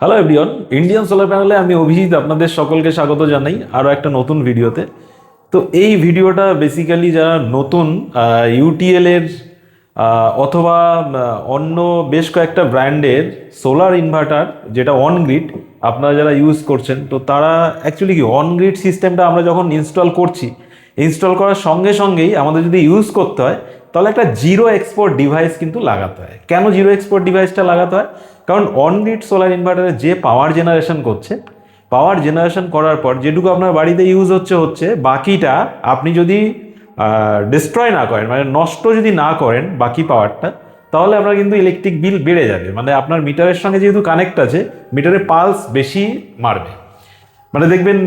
Hello everyone Indian solar প্যানেলে আমি অভিজিৎ আপনাদের সকলকে স্বাগত জানাই আরও একটা নতুন ভিডিওতে। তো এই ভিডিওটা বেসিক্যালি যারা নতুন ইউটিএল এর আহ, অথবা অন্য বেশ কয়েকটা ব্র্যান্ডের সোলার ইনভার্টার যেটা অন গ্রিড আপনারা যারা ইউজ করছেন তো তারা অ্যাকচুয়ালি কি অন গ্রিড সিস্টেমটা আমরা যখন ইনস্টল করছি ইনস্টল করার সঙ্গে সঙ্গেই আমাদের যদি ইউজ করতে হয় তাহলে একটা জিরো এক্সপোর্ট ডিভাইস কিন্তু লাগাতে হয়। কেন জিরো এক্সপোর্ট ডিভাইসটা লাগাতে হয়? কারণ অন গ্রিড সোলার ইনভার্টারে যে পাওয়ার জেনারেশন করছে পাওয়ার জেনারেশন করার পর যেটুকু আপনার বাড়িতে ইউজ হচ্ছে হচ্ছে বাকিটা আপনি যদি ডিস্ট্রয় না করেন মানে নষ্ট যদি না করেন বাকি পাওয়ারটা তাহলে আপনার কিন্তু ইলেকট্রিক বিল বেড়ে যাবে। মানে আপনার মিটারের সঙ্গে যেহেতু কানেক্ট আছে মিটারে পালস বেশি মারবে। মানে দেখবেন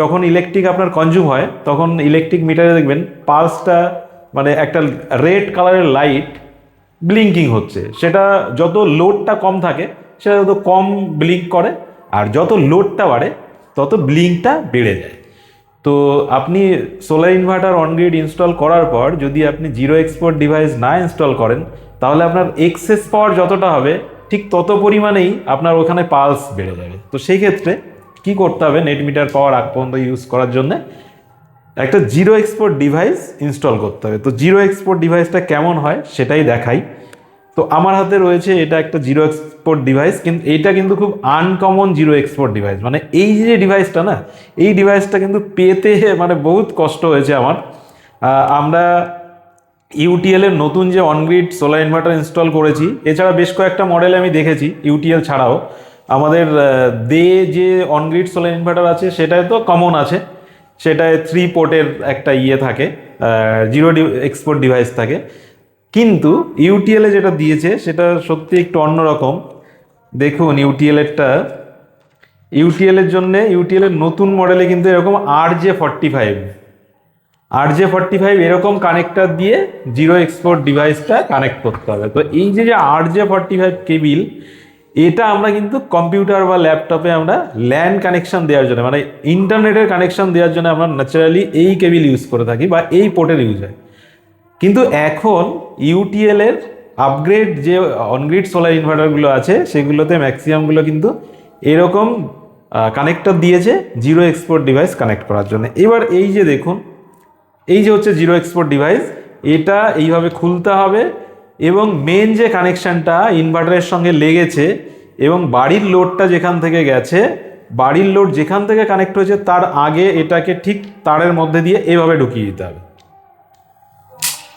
যখন ইলেকট্রিক আপনার কনজিউম হয়, তখন ইলেকট্রিক মিটারে দেখবেন পালসটা মানে একটা রেড কালারের লাইট ব্লিঙ্কিং হচ্ছে। সেটা যত লোডটা কম থাকে, সেটা তত কম ব্লিঙ্ক করে, আর যত লোডটা বাড়ে, তত ব্লিঙ্কটা বেড়ে যায়। তো আপনি সোলার ইনভার্টার অনগ্রিড ইনস্টল করার পর যদি আপনি জিরো এক্সপোর্ট ডিভাইস না ইনস্টল করেন, তাহলে আপনার এক্সেস পাওয়ার যতটা হবে, ঠিক তত পরিমাণেই আপনার ওখানে পালস বেড়ে যাবে। তো সেই ক্ষেত্রে কি করতে হবে? নেট মিটার পাওয়ার আগ পর্যন্ত ইউজ করার জন্য একটা জিরো এক্সপোর্ট ডিভাইস ইনস্টল করতে হবে। তো জিরো এক্সপোর্ট ডিভাইসটা কেমন হয় সেটাই দেখাই। তো আমার হাতে রয়েছে এটা একটা জিরো এক্সপোর্ট ডিভাইস, কিন্তু এইটা কিন্তু খুব আনকমন জিরো এক্সপোর্ট ডিভাইস। মানে এই যে ডিভাইসটা না, এই ডিভাইসটা কিন্তু পেতে মানে বহুত কষ্ট হয়েছে আমার। আমরা ইউটিএলের নতুন যে অনগ্রিড সোলার ইনভার্টার ইনস্টল করেছি, এছাড়া বেশ কয়েকটা মডেল আমি দেখেছি, ইউটিএল ছাড়াও। আমাদের দে যে অনগ্রিড সোলার ইনভার্টার আছে সেটাই তো কমন আছে। সেটায় থ্রি পোর্টের একটা ইয়ে থাকে জিরো এক্সপোর্ট ডিভাইস থাকে। কিন্তু ইউটিএলে যেটা দিয়েছে, সেটা সত্যি একটু অন্যরকম। দেখুন ইউটিএলেরটা ইউটিএলের জন্যে এর জন্য ইউটিএল এর নতুন মডেলে কিন্তু এরকম R J forty five R J forty five এরকম কানেক্টার দিয়ে জিরো এক্সপোর্ট ডিভাইসটা কানেক্ট করতে হবে। তো এই যে যে R J forty five cable এটা আমরা কিন্তু কম্পিউটার বা ল্যাপটপে আমরা ল্যান্ড কানেকশন দেওয়ার জন্য মানে ইন্টারনেটের কানেকশন দেওয়ার জন্য আমরা ন্যাচারালি এই কেবিল ইউজ করে থাকি বা এই পোর্টের ইউজ হয়। কিন্তু এখন ইউটিএল এর আপগ্রেড যে অনগ্রিড সোলার ইনভার্টারগুলো আছে, সেগুলোতে ম্যাক্সিমামগুলো কিন্তু এরকম কানেক্টর দিয়েছে জিরো এক্সপোর্ট ডিভাইস কানেক্ট করার জন্য। এবার এই যে দেখুন, এই যে হচ্ছে জিরো এক্সপোর্ট ডিভাইস এটা এইভাবে খুলতে হবে। এবং মেন যে কানেকশানটা ইনভার্টারের সঙ্গে লেগেছে এবং বাড়ির লোডটা যেখান থেকে গেছে, বাড়ির লোড যেখান থেকে কানেক্ট হয়েছে, তার আগে এটাকে ঠিক তারের মধ্যে দিয়ে এইভাবে ঢুকিয়ে দিতে হবে।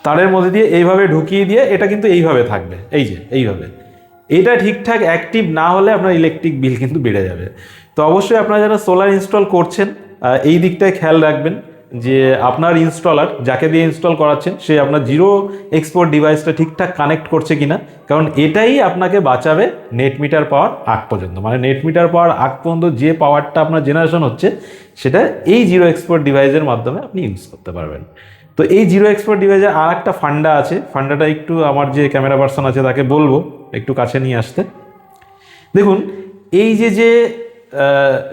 তারের মধ্যে দিয়ে এইভাবে ঢুকিয়ে দিয়ে এটা কিন্তু এইভাবে থাকবে। এই যে, এইভাবে। এটা ঠিকঠাক অ্যাক্টিভ না হলে আপনার ইলেকট্রিক বিল কিন্তু বেড়ে যাবে। তো অবশ্যই আপনারা যারা সোলার ইনস্টল করছেন এই দিকটায় খেয়াল রাখবেন। যে আপনার ইনস্টলার যাকে দিয়ে ইনস্টল করাচ্ছেন, সে আপনার জিরো এক্সপোর্ট ডিভাইসটা ঠিকঠাক কানেক্ট করছে কিনা, কারণ এটাই আপনাকে বাঁচাবে নেট মিটার পাওয়ার আগ পর্যন্ত। মানে নেট মিটার পাওয়ার আগ পর্যন্ত যে পাওয়ারটা আপনার জেনারেশন হচ্ছে, সেটা এই জিরো এক্সপোর্ট ডিভাইসের মাধ্যমে আপনি ইউজ করতে পারবেন। তো এই জিরো এক্সপোর্ট ডিভাইসের আর একটা ফান্ডা আছে, ফান্ডাটা একটু আমার যে ক্যামেরা পার্সন আছে তাকে বলব, একটু কাছে নিয়ে আসতে। দেখুন, এই যে যে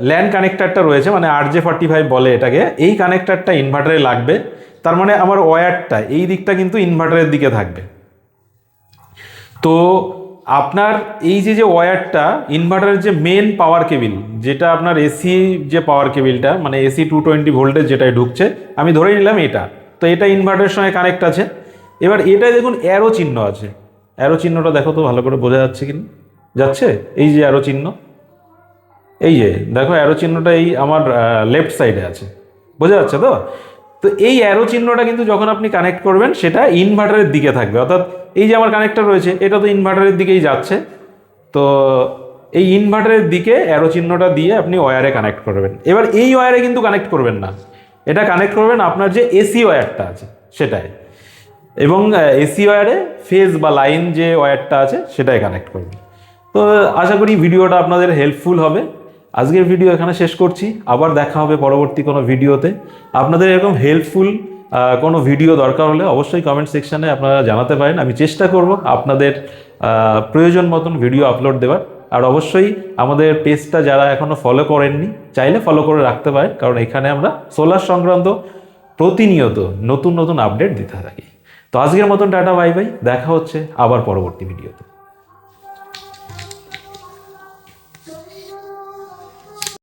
ল্যান্ড কানেক্টারটা রয়েছে মানে আর জে ফর্টি ফাইভ বলে এটাকে। এই কানেক্টারটা ইনভার্টারে লাগবে। তার মানে আমার ওয়্যারটা এই দিকটা কিন্তু ইনভার্টারের দিকে থাকবে। তো আপনার এই যে যে ওয়্যারটা ইনভার্টারের যে মেন পাওয়ার কেবিল যেটা আপনার এসি যে পাওয়ার কেবিলটা মানে এসি টু টোয়েন্টি ভোল্টেজ যেটাই ঢুকছে, আমি ধরে নিলাম এটা। তো এটা ইনভার্টারের সঙ্গে কানেক্ট আছে। এবার এটাই দেখুন অ্যারো চিহ্ন আছে। অ্যারো চিহ্নটা দেখো তো, ভালো করে বোঝা যাচ্ছে কিনা? যাচ্ছে? এই যে অ্যারো চিহ্ন। এই যে, দেখো অ্যারো চিহ্নটা এই আমার লেফট সাইডে আছে। বোঝা যাচ্ছে তো? তো এই অ্যারো চিহ্নটা কিন্তু যখন আপনি কানেক্ট করবেন, সেটা ইনভার্টারের দিকে থাকবে। অর্থাৎ এই যে আমার কানেক্টর রয়েছে, এটা তো ইনভার্টারের দিকেই যাচ্ছে। তো এই ইনভার্টারের দিকে অ্যারো চিহ্নটা দিয়ে আপনি ওয়্যারে কানেক্ট করবেন। এবার এই ওয়্যারে কিন্তু কানেক্ট করবেন না। এটা কানেক্ট করবেন আপনার যে এসি ওয়্যারটা আছে সেটাই এবং এসি ওয়্যারে ফেজ বা লাইন যে ওয়্যারটা আছে সেটাই কানেক্ট করবেন। তো আশা করি ভিডিওটা আপনাদের হেল্পফুল হবে। আজকের ভিডিও এখানে শেষ করছি। আবার দেখা হবে পরবর্তী কোনো ভিডিওতে আপনাদের এরকম হেল্পফুল কোনো ভিডিও দরকার হলে অবশ্যই কমেন্ট সেকশানে আপনারা জানাতে পারেন। আমি চেষ্টা করব আপনাদের প্রয়োজন মতন ভিডিও আপলোড দেওয়ার। আর অবশ্যই আমাদের পেজটা যারা এখনও ফলো করেননি, চাইলে ফলো করে রাখতে পারেন। কারণ এখানে আমরা সোলার সংক্রান্ত প্রতিনিয়ত নতুন নতুন আপডেট দিতে থাকি। তো আজকের মতন টাটা বাই বাই দেখা হচ্ছে আবার পরবর্তী ভিডিওতে